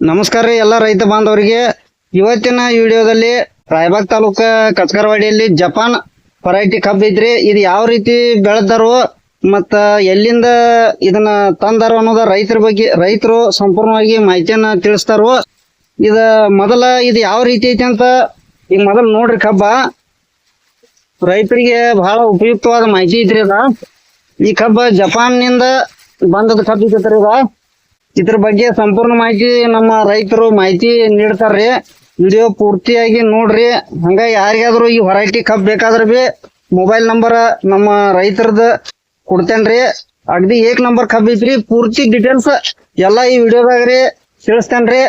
ನಮಸ್ಕಾರ ರೀ ಎಲ್ಲ ರೈತ ಬಾಂಧವರಿಗೆ. ಇವತ್ತಿನ ವಿಡಿಯೋದಲ್ಲಿ ರಾಯಬಾಗ್ ತಾಲೂಕ ಕಚ್ಕರವಾಡಿಯಲ್ಲಿ ಜಪಾನ್ ವೆರೈಟಿ ಕಬ್ಬು ಐತ್ರಿ. ಇದು ಯಾವ ರೀತಿ ಬೆಳೆದಾರೋ ಮತ್ತ ಎಲ್ಲಿಂದ ಇದನ್ನ ತಂದಾರೋ ಅನ್ನೋದ ರೈತರ ಬಗ್ಗೆ ರೈತರು ಸಂಪೂರ್ಣವಾಗಿ ಮಾಹಿತಿಯನ್ನ ತಿಳಿಸ್ತಾರೋ. ಇದ ಮೊದಲ ಇದು ಯಾವ ರೀತಿ ಐತಿ ಅಂತ ಈಗ ಮೊದಲು ನೋಡ್ರಿ ಕಬ್ಬ. ರೈತರಿಗೆ ಬಹಳ ಉಪಯುಕ್ತವಾದ ಮಾಹಿತಿ ಐತ್ರಿ ಅದ ಈ ಕಬ್ಬ ಜಪಾನ್ನಿಂದ ಬಂದದ ಕಬ್ಬು ಐತ್ರಿ ಇದ. ಇದ್ರ ಬಗ್ಗೆ ಸಂಪೂರ್ಣ ಮಾಹಿತಿ ನಮ್ಮ ರೈತರು ಮಾಹಿತಿ ನೀಡ್ತಾರ್ರಿ. ವಿಡಿಯೋ ಪೂರ್ತಿಯಾಗಿ ನೋಡ್ರಿ. ಹಂಗ ಯಾರಿಗಾದ್ರು ಈ ವೆರೈಟಿ ಕಬ್ ಬೇಕಾದ್ರೆ ಬಿ ಮೊಬೈಲ್ ನಂಬರ್ ನಮ್ಮ ರೈತರದ ಕೊಡ್ತೇನ್ರಿ. ಅಗ್ದಿ ಏಕ್ ನಂಬರ್ ಕಬ್ ಐತ್ರಿ. ಪೂರ್ತಿ ಡೀಟೇಲ್ಸ್ ಎಲ್ಲಾ ಈ ವಿಡಿಯೋದಾಗ್ರಿ ತಿಳಿಸ್ತೇನ್ರಿ.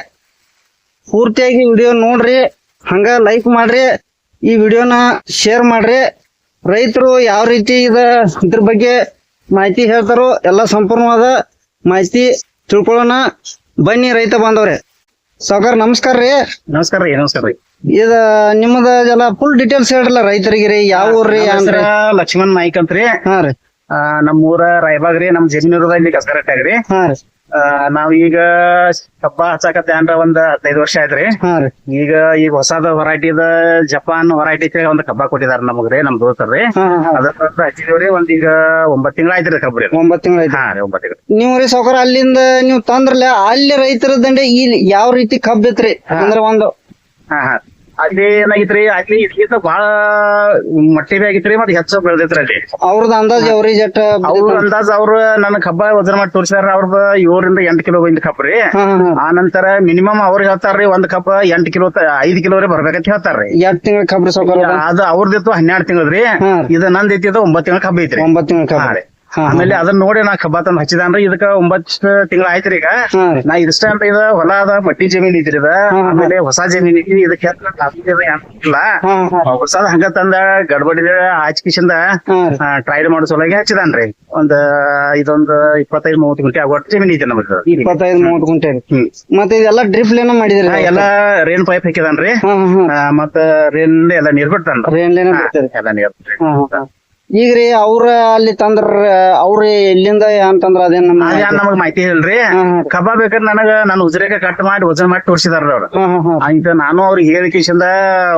ಪೂರ್ತಿಯಾಗಿ ವಿಡಿಯೋ ನೋಡ್ರಿ. ಹಂಗ ಲೈಕ್ ಮಾಡ್ರಿ. ಈ ವಿಡಿಯೋನ ಶೇರ್ ಮಾಡ್ರಿ. ರೈತರು ಯಾವ ರೀತಿ ಇದ ಇದ್ರ ಬಗ್ಗೆ ಮಾಹಿತಿ ಹೇಳ್ತಾರೋ ಎಲ್ಲ ಸಂಪೂರ್ಣವಾದ ಮಾಹಿತಿ ತಿಳ್ಕೊಳ್ಳೋಣ. ಬನ್ನಿ ರೈತ ಬಾಂಧವ್ರೆ. ಸಾವುಕಾರ ನಮಸ್ಕಾರ ರೀ. ನಮಸ್ಕಾರ ರೀ ನಮಸ್ಕಾರ ರೀ. ಇದ ನಿಮ್ಮದ ಎಲ್ಲ ಫುಲ್ ಡೀಟೇಲ್ಸ್ ಹೇಳ್ರಲ್ಲ ರೈತರಿಗೆ ರೀ ಯಾವ ಊರ್ರಿ ರೀ ಅಂದ್ರ ಲಕ್ಷ್ಮಣ್ ನಾಯ್ಕ್ ಅಂತ್ರಿ ಹಾ ರೀ. ಊರ ರಾಯಬಾಗ್ ರೀ ನಮ್ ಇರೋದ ಇಲ್ಲಿ ಕಸಗಟ್ಟಾಗ್ರಿ ಹಾ ರೀ. ನಾವ್ ಈಗ ಕಬ್ಬ ಹಚ್ಚಾಕತ್ತೆ ಅಂದ್ರ ಒಂದ್ ಹದಿನೈದು ವರ್ಷ ಆಯ್ತ್ರಿ. ಹಾ ರೀ. ಈಗ ಈಗ ಹೊಸದ ವೆರೈಟಿದ ಜಪಾನ್ ವೆರೈಟಿ ಒಂದ್ ಕಬ್ಬ ಕೊಟ್ಟಿದಾರ ನಮಗ್ರಿ ನಮ್ ದೋಸ್ತರ್ರಿ ಹಾ ಹಾ ಹಾ. ಅದ್ರ ಹಚ್ಚಿದೇವ್ರಿ ಒಂದ್ ಈಗ ಒಂಬತ್ ತಿಂಗಳ ಆಯ್ತ್ರಿ ಕಬ್ಬರಿ ಒಂಬತ್ತು ತಿಂಗಳ ಹಾ ರೀ ಒಂಬತ್ ತಿಂಗಳ. ನೀವು ರೀ ಸಾವುಕಾರ ಅಲ್ಲಿಂದ ನೀವು ತಂದ್ರಲ್ಲ ಅಲ್ಲಿ ರೈತರ ದಂಡೆ ಇಲ್ಲಿ ಯಾವ ರೀತಿ ಕಬ್ಬ ಐತ್ರಿ? ಅಂದ್ರ ಒಂದು ಹಾ ಹಾ. ಅಲ್ಲಿ ಏನಾಗಿತ್ರಿ ಅಲ್ಲಿ ಇದಕ್ಕಿಂತ ಬಹಳ ಮಟ್ಟಿಗೆ ಆಗಿತ್ರಿ ಮತ್ತೆ ಹೆಚ್ಚು ಬೆಳ್ದೈತ್ರಿ ಅಲ್ಲಿ. ಅವ್ರದ್ದು ಅಂದಾಜ್ ಅವ್ರಿ ಜಟ್ ಅವ್ರ ಅಂದಾಜ್ ಅವ್ರ ನನ್ ಕಬ್ಬ ವಜನ ಮಾಡಿ ತೋರಿಸ್ಯಾರ ಅವ್ರದ್ದು ಏಳರಿಂದ ಎಂಟು ಕಿಲೋ ಒಂದ್ ಕಪ್ ರೀ. ಆ ನಂತರ ಮಿನಿಮಮ್ ಅವ್ರಿಗೆ ಹೇಳ್ತಾರ್ರಿ ಒಂದ್ ಕಪ್ ಎಂಟ್ ಕಿಲೋ ಐದ್ ಕಿಲೋ ರೀ ಬರ್ಬೇಕಂತ ಹೇಳ್ತಾರ್ರಿ. ಎಂಟ್ ತಿಂಗಳ ಕಬ್ರಿ ಸಾವುಕಾರ ಅದು? ಅವ್ರದಿತ್ತು ಹನ್ನೆರಡು ತಿಂಗಳ್ ರೀ. ಇದು ನಂದ್ ಐತಿ ಒಂಬತ್ ತಿಂಗಳ ಕಬ್ಬ ಐತ್ರಿ. ಒಂಬತ್ತು ತಿಂಗಳ ಕಬ್ಬ. ರೀ. ಆಮೇಲೆ ಅದನ್ನ ನೋಡಿ ನಾ ಕಬ್ಬ ತಂದ್ ಹಚ್ಚಿದಾನ್ರಿ. ಇದಕ್ಕ ಒಂಬತ್ ತಿಂಗಳ ಆಯ್ತ್ರಿ ಈಗ ಹಾ ರೀ. ನಾ ಇದಿಷ್ಟ ಅಂತ ಇದ ಹೊಲ ಅದ ಮಟ್ಟಿ ಜಮೀನ್ ಐತ್ರಿ ಇದ. ಹಾ. ಆಮೇಲೆ ಹೊಸ ಜಮೀನ್ ಐತಿ ಇದಕ್ಕೆ ಇಲ್ಲ ಹಾ ಹಾ. ಹೊಸದ ಹಂಗ ತಂದ ಗಡ್ಬಡಿ ಹಚ್ಕಿಸಿಂದ ಹಾ ರೀ. ಟ್ರೈಲ್ ಮಾಡೋ ಸಲುವಾಗಿ ಹಚ್ಚಿದಾನ್ರಿ. ಒಂದ್ ಇದೊಂದ್ ಇಪ್ಪತ್ತೈದು ಮೂವತ್ತು ಗುಂಟೆ ಆಗೋಟ್ ಜಮೀನ್ ಐತಿ ನಮಗ ಇಪ್ಪತ್ತೈದು ಮೂವತ್ತು ಗುಂಟೆ ರೀ. ಹ್ಮ್. ಮತ್ತೆ ಇದೆಲ್ಲ ಡ್ರಿಪ್ ಲೇನ ಮಾಡಿದ್ರಿ? ಹಾ, ಎಲ್ಲಾ ರೇನ್ ಪೈಪ್ ಹಾಕಿದಾನ್ರಿ. ಹಾ ಹಾ. ಹಾ ಆ, ಮತ್ತ ರೇನ್ ಎಲ್ಲಾ ನೀರ್ ಬಿಡ್ತಾನ್ರಿ. ರೇನ್ ಲೇನ ಹಾ, ಬಿಡ್ತೀರಿ? ಎಲ್ಲಾ ನೀರ್ ಬಿಡ್ರಿ. ಹಾ ಹಾ. ಈಗ ರೀ ಅವ್ರ ಅಲ್ಲಿ ತಂದ್ರ ಅವ್ರ ಎಲ್ಲಿಂದ ಅಂತಂದ್ರ ಅದೇನ್ ನಮ್ಮ ನಮಗ್ ಮಾಹಿತಿ ಹೇಳ್ರಿ. ಕಬಾಬ್ ಬೇಕಾದ್ರೆ ನನಗ ನಾನು ಉಜ್ರೇಕ ಕಟ್ ಮಾಡಿ ವಜನ್ ಮಾಡಿ ತೋರಿಸಿದಾರ ಅವ್ರು. ಅಂತ ನಾನು ಅವ್ರಿಗೆ ಹೇಳಿಕಿಶಿಂದ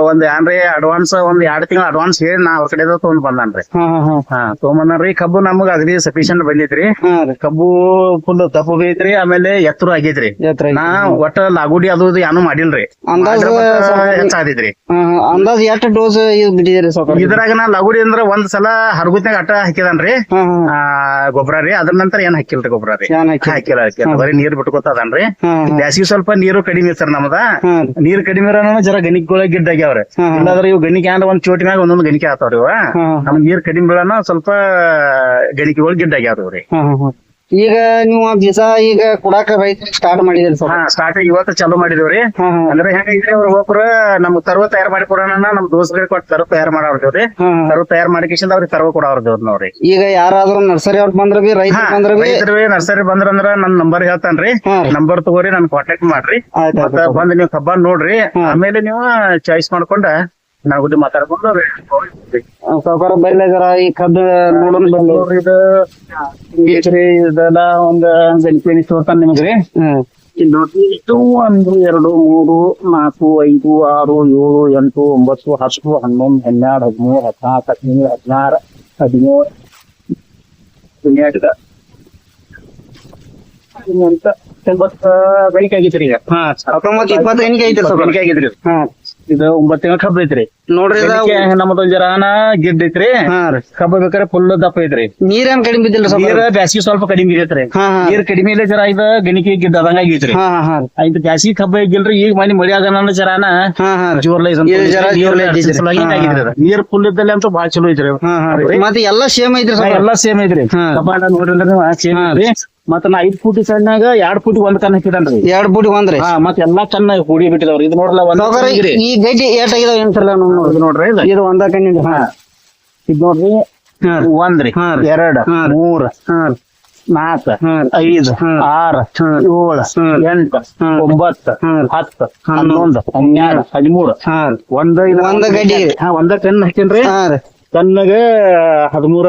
ಒಂದ್ ಏನ್ರಿ ಅಡ್ವಾನ್ಸ್ ಒಂದ್ ಎರಡ್ ತಿಂಗಳ ಅಡ್ವಾನ್ಸ್ ಹೇಳಿ ನಾ ಅವ್ರ ಕಡೆ ತಗೊಂಡ್ ಬಂದಾನ್ರಿ. ಹಾ ತಗೊಂಬಂದ್ರಿ ಕಬ್ಬು ನಮಗ ಅಗದಿ ಸಫಿಶಿಯಂಟ್ ಬಂದಿತ್ರಿ. ಕಬ್ಬು ಫುಲ್ ದಪ್ಪ ಐತ್ರಿ ಆಮೇಲೆ ಎತ್ತರ ಆಗಿದ್ರಿ ನಾ ಒಟ್ಟ ಲಾಗುಡಿ ಅದು ಯಾನು ಏನೂ ಮಾಡಿಲ್ರಿ. ಅಂದಾಜ್ ಹೆಚ್ಚಾದೈತ್ರಿ. ಹಾ, ಹಾ. ಅಂದಾಜ್ ಎಷ್ಟು ಡೋಸ್ ಬಿಟ್ಟಿದ್ರಿ ಸಾವುಕಾರ ಇದ್ರಾಗ ನಾ ಲಗುಡಿ ಅಂದ್ರ ಒಂದ್ ಸಲ ಹರಗುತ್ನಾಗ ಅಟ್ಟ ಹಾಕಿದನ್ರಿ. ಹಾ ಹಾ. ಆ ಗೊಬ್ಬರ ರೀ. ಅದ್ರ ನಂತರ ಏನ್ ಹಾಕಿಲ್ರಿ ಗೊಬ್ಬರ ರೀ? ಏನ್ ಹಾಕಿಲ್ಲ ಹಾಕಿಲ್ಲ. ಬರೀ ನೀರ್ ಬಿಟ್ಕೊತ ಅದನ್ರಿ. ಹಾ ಹಾ. ಬ್ಯಾಸಿಗೆ ಸ್ವಲ್ಪ ನೀರು ಕಡಿಮೆ ಸರ್ ನಮ್ದ. ಹಾ. ನೀರ್ ಕಡಿಮೆ ಇರೋನ ಜರ ಗಣಿಗಳ ಗಿಡ್ಡ ಆಗ್ಯಾವ್ರಿ. ಹಾ, ಹಾ. ಇಲ್ಲಾಂದ್ರೆ ಇವ್ ಗಣಿಕೆ ಅಂದ್ರೆ ಒಂದ್ ಚೋಟಿ ಮ್ಯಾಗ ಒಂದೊಂದ್ ಗಣಿಕೆ ಆತಾವ್ರಿ ಇವ. ಹಾ ನಮ್ ನೀರ್ ಕಡಿಮೆ ಬೀಳನ ಸ್ವಲ್ಪ ಗಣಿಕೆಗಳು ಗಿಡ್ಡ ಆಗ್ಯಾವ್ರಿ ಹಾ ಹಾ ಹಾ. ಈಗ ನೀವು ಆ ಈಗ ಕೊಡಾಕ ರೈತ ಸ್ಟಾರ್ಟ್ ಮಾಡಿದ್ರಿ ಸರ್ ಸ್ಟಾರ್ಟ್ ಇವತ್ತು ಚಾಲೂ ಮಾಡಿದೇವ್ರಿ. ಅಂದ್ರೆ ಹೆಂಗಿದ್ರೆ ಅವ್ರ ಹೋಗ್ರ ನಮ್ ತರುವ ತಯಾರು ಮಾಡಿ ಕೊಡೋಣ ನಮ್ ದೋಸ್ತರಿಗೆ ಕೊಟ್ಟು ತರುವ ತಯಾರು ಮಾಡೋರ್ದೇವ್ರಿ. ತರುವ ತಯಾರು ಮಾಡಿಕಿಸಿಂದ ಅವ್ರಿಗೆ ತರುವ ಕೊಡೋರ್ದೇವ್ರಿ ನೋಡ್ರಿ. ಈಗ ಯಾರಾದ್ರೂ ನರ್ಸರಿ ಅವ್ರ ಬಂದ್ರ ಬಿ ರೈತ ಬಂದ್ರ ಬಿ ನರ್ಸರಿ ಬಂದ್ರಂದ್ರ ನನ್ ನಂಬರ್ ಹೇಳ್ತಾನ್ರಿ. ನಂಬರ್ ತಗೋರಿ ನನ್ ಕಾಂಟ್ಯಾಕ್ಟ್ ಮಾಡ್ರಿ. ಮತ್ತ ಬಂದ್ ನೀವು ಕಬ್ಬ ನೋಡ್ರಿ. ಆಮೇಲೆ ನೀವು ಚಾಯ್ಸ್ ಮಾಡ್ಕೊಂಡ ನಾವು ಗುಡಿ ಮಾತಾಡ್ಕೊಂಡು ಸಾವುಕಾರ ಬರ್ಲಿ ಜರ ಈ ಕದ್ದು ನೋಡೋಣ ನೋಡ್ರಿ ಇದು ಐತ್ರಿ ಇದೆಲ್ಲ ಒಂದ್ ಗಣಿಪಿ ತೋರ್ತಾನ ನಿಮಗ್ರಿ ಇದು ಒಂದು ಎರಡು ಮೂರು ನಾಲ್ಕು ಐದು ಆರು ಏಳು ಎಂಟು ಒಂಬತ್ತು ಹತ್ತು ಹನ್ನೊಂದು ಹನ್ನೆರಡು ಹದಿಮೂರು ಹದಿನಾಲ್ಕು ಹದಿನೈದು ಹದಿನಾರು ಹದಿಮೂರು. ಹದಿನೆಂಟ ಎಂಬತ್ತ ಬೆಳಿಗ್ಗೆ ಆಗೈತ್ರಿ ಈಗ. ಹಾ ಹತ್ತೊಂಬತ್ತು ಇಪ್ಪತ್ತು ಎಣಿಕೆ ಐತಿ ಸಾವುಕಾರ ಬೆಳಿಗ್ಗೆ ಆಗೈತ್ರಿ ಇದು. ಹಾ. ಇದು ಒಂಬತ್ತು ತಿಂಗಳ ಕಬ್ಬ ಐತ್ರಿ. ನೋಡ್ರಿ ಇದ ಬೆಳಿಗ್ಗೆ ನಮ್ಮದೊಂದ್ ಜರಾನ ಗಿಡ್ ಐತ್ರಿ. ಹಾ ರೀ. ಕಬ್ಬ ಬೇಕಾರೆ ಫುಲ್ ದಪ್ಪ ಐತ್ರಿ. ನೀರೇನ್ ಕಡಿಮೆ ಬಿದ್ದಿಲ್ಲ ನೀರ ನೀರ್ ಬ್ಯಾಸಿಗೆ ಸ್ವಲ್ಪ ಕಡಿಮೆ ಐತ್ರಿ ಹಾ ಹಾ. ನೀರ್ ಕಡಿಮೆ ಇಲ್ಲ ಜರ ಇದ ಗಣಿಕೆ ಗಿಡ್ಡ ಅದಂಗ ಆಗೈತ್ರಿ. ಹಾ ಹಾ ಹಾ ರೀ. ಆಯ್ತು ಬ್ಯಾಸಿಗೆ ಕಬ್ಬ ಆಗಿಲ್ರಿ ಈಗ ಮನಿ ಮಳಿ ಆಗನ ಜರಾನ ಹಾ ಹಾ ರೀ. ಜೋರ್ಲ ಇದು ಜರ ಜೋರ್ಲ ಇದ್ದಿದ್ರಿ. ನೀರ್ ಫುಲ್ ಇದ್ದಲ್ಲಿ ಅಂತೂ ಬಾಳ ಚಲೋ ಐತ್ರಿ. ಹಾ ಹಾ ರೀ. ಮತ್ತೆ ಎಲ್ಲಾ ಸೇಮ್ ಐತ್ರಿ ನಾ ಎಲ್ಲಾ ಸೇಮ್ ಐತ್ರಿ. ಹಾ. ಕಬ್ಬಾಣ ನೀವು ಸೇಮ್ ಹಾ. ಐತ್ರಿ. ಮತ್ತ ನಾ ಐದ್ ಫೂಟಿ ಸಣ್ಣಾಗ ಎರಡ್ ಫೂಟಿ ಒಂದ್ ಕನ್ ಹಾಕಿದನ್ರಿ ಎರಡ್ ಬುಡಿ ಒಂದ್ರಿ ಹಾ ಮತ್ ಎಲ್ಲಾ ಚೆನ್ನಾಗಿ ಹೂಡಿ ಬಿಟ್ಟಿದವ್ರಿ ಇದು ನೋಡ್ಲ ಒಂದ್ ಕಣ್ಣಿಗ್ರಿ. ಈ ಗಡ್ಡಿ ಏಟ್ ಆಗಿದಾವ ನೋಡ್ರಿ ಇದು ನೋಡ್ರಿ ಇದು. ಇದು ಒಂದ ಕಣ್ಣಿಂದ ಹಾ ಇದ್ ನೋಡ್ರಿ ಹಾ ರೀ. ಒಂದ್ರಿ ಹಾ ರೀ. ಎರಡ್ ಹಾ ರೀ. ಮೂರ್ ಹಾ ರೀ. ನಾಲ್ಕ ಹಾ ರೀ. ಐದ್ ಹಾ. ಆರ್ ಹಾ. ಏಳ ಹಾ. ಎಂಟ ಹಾ. ಒಂಬತ್ತ ಹಾ. ಹತ್ತ ಹನ್ನೊಂದು. ಹನ್ನೊಂದ್ ಹನ್ನೆರಡ್ ಹದಿಮೂರ್ ಹಾ ರೀ. ಒಂದ್ ಇದು ಒಂದ್ ಗಡ್ಡಿಗೆ. ಹಾ ಒಂದ ಹಾಕೇನ್ರಿ ಹಾ ರೀ ಟನ್ನಾಗ ಹದಿಮೂರ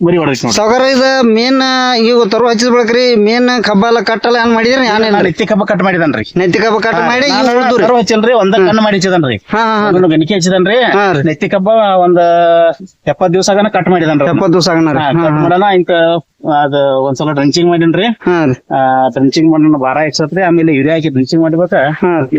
ಹೊಡೆದೈತಿ ಸಾವುಕಾರ ಇದ ಮೇನ್ ಈಗ ತರು ಹಚ್ಚಿದ ಬಳಕ್ರಿ ಮೇನ್ ಕಬ್ಬ ಎಲ್ಲ ಕಟ್ಟಲ್ಲ ಏನ್ ಮಾಡಿದ್ರಿ ನಾನು ನೆತ್ತಿ ಕಬ್ಬ ಕಟ್ ಮಾಡಿದನ್ರಿ ನೆತ್ತಿ ಕಬ್ಬ ಕಟ್ ಮಾಡಿ ಈಗ ನಾನು ಉಳ್ದುರಿ ಕರು ಹಚ್ಚಲ್ರಿ ಒಂದ ಕಣ್ಣು ಮಾಡಿ ಹಚ್ಚಿದನ್ರಿ ಹಾ ಹಾ ಹಾ. ಅದನ್ನು ಗಣಿಕೆ ಹಚ್ಚಿದನ್ರಿ ಹಾ ರೀ. ನೆತ್ತಿ ಕಬ್ಬ ಒಂದ್ ಎಪ್ಪತ್ ದಿವಸ ಕಟ್ ಮಾಡಿದನ್ರಿ ಎಪ್ಪತ್ ದಿವಸ ಕಟ್ ಮಾಡೋಣ ಇಂಕ ಅದ ಒಂದ್ಸಲ ಡ್ರಂಚಿಂಗ್ ಮಾಡಿನ್ರಿ ಹಾ ರೀ. ಡ್ರಂಚಿಂಗ್ ಮಾಡೋಣ ಬಾರ ಹೆಚ್ಚತ್ರಿ ಆಮೇಲೆ ಯೂರಿಯಾ ಹಾಕಿ ಡ್ರಂಚಿಂಗ್ ಮಾಡಿಬೇಕ. ಹಾ ರೀ.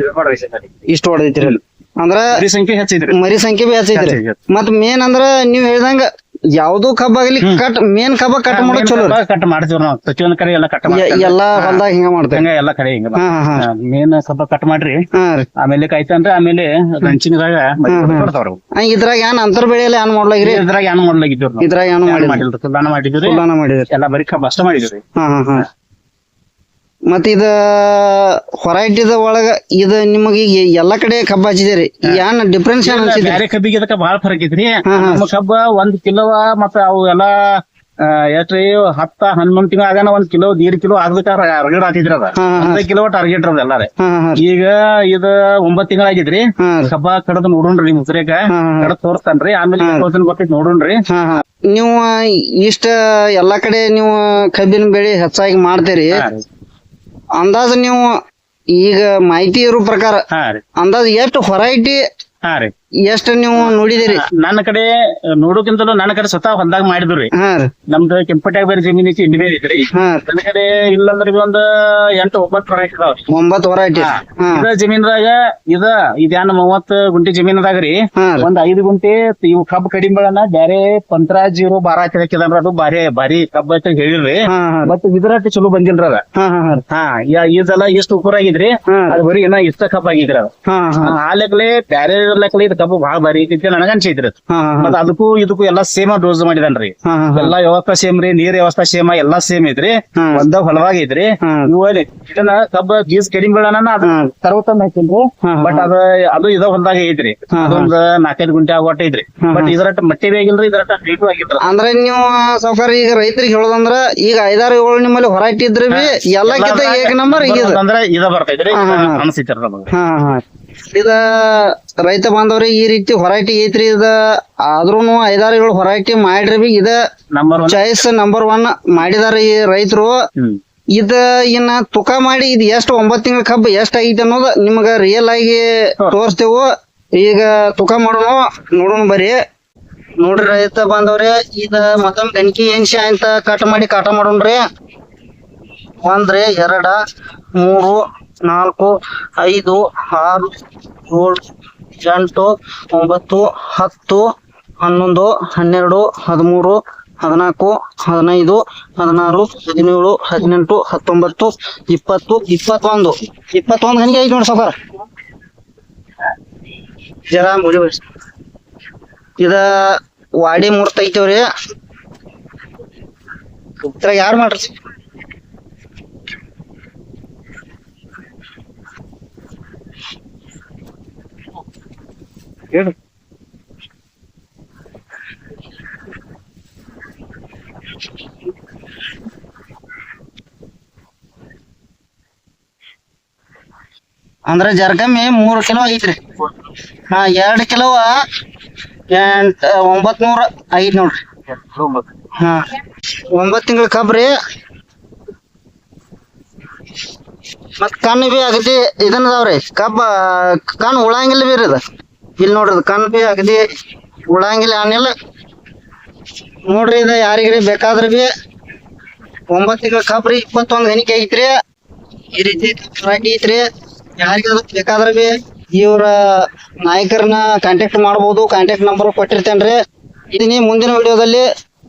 ಇಷ್ಟ ಹೊಡೆದೈತ್ರಿ ಅಂದ್ರ ಮರಿ ಸಂಖ್ಯೆ ಹೆಚ್ಚಿದ್ರಿ ಮರಿ ಸಂಖ್ಯೆ ಬಿ ಹೆಚ್ಚೈತ್ರಿ. ಹೆಚ್ಚೈತ್ರಿ. ಮತ್ ಮೇನ್ ಅಂದ್ರ ನೀವ್ ಹೇಳ್ದಂಗ ಯಾವ್ದು ಕಬ್ಬ ಆಗ್ಲಿ ಕಟ್ ಮೇನ್ ಕಬ್ಬ ಕಟ್ ಮಾಡೋ ಚಲೋ ರೀ. ಕಟ್ ಮಾಡ್ತೀವಿ ನಾವು. ಪ್ರತಿಯೊಂದ್ ಕಡೆ ಎಲ್ಲ ಕಟ್ ಎ- ಮಾಡ್ತೀವಿ ಎಲ್ಲಾ ಹೊಲ್ದಾಗ ಹಿಂಗ ಮಾಡ್ತೇವೆ. ಹಂಗ ಎಲ್ಲಾ ಕಡೆ ಹಿಂಗ ಹಾ ಹಾ ಹಾ. ಮೇನ್ ಕಬ್ಬ ಕಟ್ ಮಾಡ್ರಿ. ಹಾ ರೀ. ಆಮೇಲೆ ಕಾಯ್ತಂದ್ರೆ ಆಮೇಲೆ ರಂಚಿನದಾಗ ಕೊಡ್ತಾವ್ರಿ ಇದ್ರಾಗ ಏನ್ ಅಂತರ್ ಬೆಳೆಯಲ್ಲ ಏನ್ ಮಾಡ್ಲಾಗ್ರಿ ಇದ್ರಾಗ ಏನ್ ಮಾಡ್ಲಾಗಿದ್ದೀವ್ರಿ ನಾವು. ಇದ್ರಾಗ ಏನು ಮಾಡಿಲ್ಲ ಮಾಡಿಲ್ರಿ ಮಾಡಿದ್ವಿ ಕುಲ್ಲಾನ ಮಾಡಿದ್ರಿ. ಎಲ್ಲಾ ಬರೀ ಕಬ್ಬ ಅಷ್ಟ ಮಾಡಿದ್ರಿ ಹಾ ಹಾ ಹಾ. ಮತ್ ಇದ ಹೊರೈಟಿದ ಒಳಗ ಇದ ನಿಮಗ ಎಲ್ಲಾ ಕಡೆ ಕಬ್ಬ ಹಚ್ಚಿದಿರಿ. ಏನ್ ಡಿಫ್ರೆನ್ಸ್ ಏನ್ ಅನ್ಸಿದ್ರಿ ಬ್ಯಾರೆ ಕಬ್ಬಿಗೆ ಇದಕ್ಕ ಬಾಳ ಫರಕ್ ಐತ್ರಿ. ನಮ್ಮ ಕಬ್ಬ ಒಂದ್ ಕಿಲೋ ಮತ್ತ ಅವು ಎಲ್ಲಾ ಎಷ್ಟ್ರಿ ಹತ್ತ ಹನ್ನೊಂದ್ ತಿಂಗಳ ಆಗನ ಒಂದ್ ಕಿಲೋ ದೇಡ್ ಕಿಲೋ ಆಗ್ಬೇಕ ಟಾರ್ಗೆಟ್ ಹಾಕಿದ್ರಿ ಅದ. ಒಂದ್ ಕಿಲೋ ಟಾರ್ಗೆಟ್ ಅದ ಎಲ್ಲಾರೆ. ಈಗ ಇದ ಒಂಬತ್ ತಿಂಗಳ ಆಗಿದ್ರಿ. ಕಬ್ಬ ಕಡದ್ ನೋಡೋಣ್ರಿ ನಿಮ್ ಕಡ ಕಡದ್ ತೋರ್ಸ್ತಾನ್ರಿ. ಆಮೇಲೆ ಕೋಸನ್ ಬರ್ತೈತಿ ಗೊತ್ತೈತಿ ನೋಡೋಣ್ರಿ. ನೀವು ಇಷ್ಟ ಎಲ್ಲಾ ಕಡೆ ನೀವು ಕಬ್ಬಿನ ಬೆಳೆ ಹೆಚ್ಚಾಗಿ ಮಾಡ್ತೀರಿ. ಅಂದಾಜ್ ನೀವು ಈಗ ಮಾಹಿತಿ ಇರೋ ಪ್ರಕಾರ ಅಂದಾಜು ರೀ. ಅಂದಾಜ್ ಎಷ್ಟು ಹೊರೈಟಿ ಹಾ ರೀ. ಎಷ್ಟು ನೀವು ನೋಡಿದಿರಿ? ನನ್ನ ಕಡೆ ನೋಡೋಕ್ಕಿಂತಲೂ ನನ್ನ ಕಡೆ ಸ್ವತಃ ಹೊಲ್ದಾಗ ಮಾಡಿದ್ರಿ ಹಾ ರೀ. ನಮ್ದು ಕೆಂಪಟ್ಯಾಗ ಬೇರೆ ಜಮೀನ್ ಐತಿ ಬೇರೆ ಐತ್ರಿ. ಹಾ ನನ್ನ ಕಡೆ ಇಲ್ಲಂದ್ರೆ ಒಂದ್ ಎಂಟು ಒಂಬತ್ತು ವರ ಇದಾವ್ರಿ ಒಂಬತ್ತು ವರ ಐತಿ. ಹಾ. ಇದ ಜಮೀನ್ದಾಗ ಇದ ಇದ್ಯಾನ ಮೂವತ್ ಗುಂಟೆ ಜಮೀನದಾಗ ರೀ. ಹಾ ರೀ. ಒಂದ್ ಐದು ಗುಂಟೆ ಇವು ಕಬ್ಬ ಕಡಿಮೆ ಬೆಳನ ಬ್ಯಾರೆ ಪಂತ್ರ ಜೀರೋ ಬಾರ ಹಾಕಿದಕ್ಕಿದನ್ರ ಅದು ಬಾರಿ ಬಾರಿ ಕಬ್ಬ ಅಂತ ಹೇಳಿರ್ರಿ ಹಾ ಹಾ ಇದ್ರಾಟಿ ಚಲೋ ಬಂದಿಲ್ರ ಅದ. ಹಾ ಹಾ ಹಾ ಹಾ ಯಾ ಇದೆಲ್ಲ ಎಷ್ಟು ಉಪರ ಆಗಿದ್ರಿ. ಹಾ ಅದ್ ಬರೀ ಇನ್ನ ಇಷ್ಟ ಕಬ್ಬ ಆಗಿದ್ರಿ ಅದ. ಹಾ ಹಾ. ಆ ಲೆಕ್ಕಲೆ ಬ್ಯಾರೆ ಲೆಕ್ಕಲೆ ಇದು ಕಬ್ಬು ಬಹಳ ಬಾರಿ ಐತಿ ನನಗ ಅನ್ಸೈತ್ರಿ ಮತ್ತ ಅದಕ್ಕೂ ಇದಕ್ಕೂ ಎಲ್ಲಾ ಸೇಮ್ ಡೋಸ್ ಮಾಡಿದನ್ರಿ. ಎಲ್ಲಾ ವ್ಯವಸ್ಥೆ ಸೇಮ್ ರೀ ನೀರ್ ವ್ಯವಸ್ಥೆ ಸೇಮ್ ಎಲ್ಲಾ ಸೇಮ್ ಐತ್ರಿ. ಒಂದ ಹೊಲವಾಗ ಐತ್ರಿ. ಇದನ್ನ ಕಬ್ಬ ಗೀಸ್ ಕಡಿಮೆ ಬೆಳನ ಅದ ಹಾ. ತರವತ್ತಂದ ಹಾಕಿನ್ರಿ ಹಾ, ಹಾ. ಬಟ್ ಅದ ಅದು ಇದ ಹೊಲದಾಗ ಐತ್ರಿ. ಅದೊಂದ್ ನಾಲ್ಕೈದು ಗುಂಟೆ ಆಗೋಟ ಐತ್ರಿ. ಬಟ್ ಇದರಟ್ಟ ಮಟ್ಟಿ ಬೇಗಿಲ್ರಿ ಇದರಟ್ಟ ಹೈಟು ಆಗಿಲ್ರಿ ಅಂದ್ರೆ ನೀವು ಸಾವುಕಾರ ಈಗ ರೈತರಿಗೆ ಹೇಳೋದಂದ್ರ ಈಗ ಐದಾರು ಏಳು ನಿಮ್ಮಲ್ಲಿ ಹೊರೈಟಿ ಇದ್ರೆ ಬಿ ಎಲ್ಲಕ್ಕಿಂತ ಏಕ ನಂಬರ್ ಈಗ. ಅಂದ್ರ ಇದ ಬರ್ತೈತ್ರಿ. ಅನ್ಸಿತ್ರಿ ನಮಗ. ಹಾ ಹಾ. ಇದ ರೈತ ಬಾಂಧವ್ರಿಗೆ ಈ ರೀತಿ ಹೊರಾಟಿ ಐತ್ರಿ ಇದ. ಆದ್ರೂನು ಐದಾರು ಏಳು ಹೊರೈಟಿ ಮಾಡ್ರಿ ಬಿ ಇದ ನಂಬರ್ ಚಾಯ್ಸ್ ನಂಬರ್ ಒನ್ ಮಾಡಿದಾರ ಈ ರೈತರು. ಇದ ಇನ್ನ ತುಕ ಮಾಡಿ ಇದು ಎಷ್ಟು ಒಂಬತ್ತು ತಿಂಗಳ ಕಬ್ಬು ಎಷ್ಟ್ ಐತಿ ಅನ್ನೋದು ನಿಮ್ಗ ರಿಯಲ್ ಆಗಿ ತೋರಿಸ್ತೇವು. ಈಗ ತುಕ ಮಾಡೋಣ ನೋಡೋಣ ಬರೀ ನೋಡ್ರಿ ರೈತ ಬಾಂಧವ್ರೆ ಇದ ಮತ್ತೊಂದ್ ಗಣಕಿ ಎಣ್ಸಿ ಅಂತ ಕಟ್ ಮಾಡಿ ಕಾಟ ಮಾಡೋಣ್ರಿ. ಒಂದ್ರಿ ಎರಡ ಮೂರು ನಾಲ್ಕು, ಐದು, ಆರು, ಏಳು, ಎಂಟು, ಒಂಬತ್ತು, ಹತ್ತು, ಹನ್ನೊಂದು, ಹನ್ನೆರಡು, ಹದಿಮೂರು, ಹದಿನಾಲ್ಕು, ಹದಿನೈದು, ಹದಿನಾರು, ಹದಿನೇಳು, ಹದಿನೆಂಟು, ಹತ್ತೊಂಬತ್ತು, ಇಪ್ಪತ್ತು, ಇಪ್ಪತ್ತೊಂದು. ಇಪ್ಪತ್ತೊಂದು ಗಂಟೆ ಐದು ನೋಡಿ ಸಾವ್ಕಾರ ಜರ ಬಿಡ್ಸಿ. ಇದ ವಾಡಿ ಮೂರ್ತ ಐತವ್ರಿ. ಇದ್ರಾಗ ಯಾರು ಮಾಡ್ರಿ? ಹೇಳ್ರಿ ಅಂದ್ರ ಜರ್ಗಮ್ಮಿ ಮೂರು ಕಿಲೋ ಐತ್ರಿ. ಹಾ ಎರಡ್ ಕಿಲೋ ಎಂಟ್ ಒಂಬತ್ ನೂರ ಐದ್ ನೋಡ್ರಿ. ಹಾ ಒಂಬತ್ ತಿಂಗಳ ಕಬ್ರಿ ಮತ್ ಕಣ್ಣು ಬಿ ಅಗದಿ ಇದನ್ನ ಅದಾವ್ರಿ. ಕಬ್ಬ ಕಣ್ಣು ಉಳಂಗಿಲ್ಲ ಬೀರಿ ಅದ. ಇಲ್ಲಿ ನೋಡ್ರಿ ಕಣ್ಣು ಅಗದಿ ಉಳಂಗಿಲ್ಲ ಏನಿಲ್ಲ ನೋಡ್ರಿ ಇದು ಯಾರಿಗ್ರಿ ಬೇಕಾದ್ರ ಬಿ ಒಂಬತ್ತು ತಿಂಗಳ ಕಬ್ರಿ ಇಪ್ಪತ್ತೊಂದು ಎಣಿಕೆ ಐತ್ರಿ. ಈ ರೀತಿ ಐತ್ರಿ. ಯಾರಿಗಾದ್ರು ಬೇಕಾದ್ರ ಬಿ ಇವ್ರ ನಾಯಕರನ್ನ ಕಾಂಟ್ಯಾಕ್ಟ್ ಮಾಡ್ಬೋದು. ಕಾಂಟ್ಯಾಕ್ಟ್ ನಂಬರ್ ಕೊಟ್ಟಿರ್ತೇನ್ರಿ. ಇದೀನಿ ಮುಂದಿನ ವಿಡಿಯೋದಲ್ಲಿ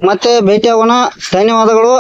ಮತ್ತೆ ಭೇಟಿ ಆಗೋಣ ಧನ್ಯವಾದಗಳು.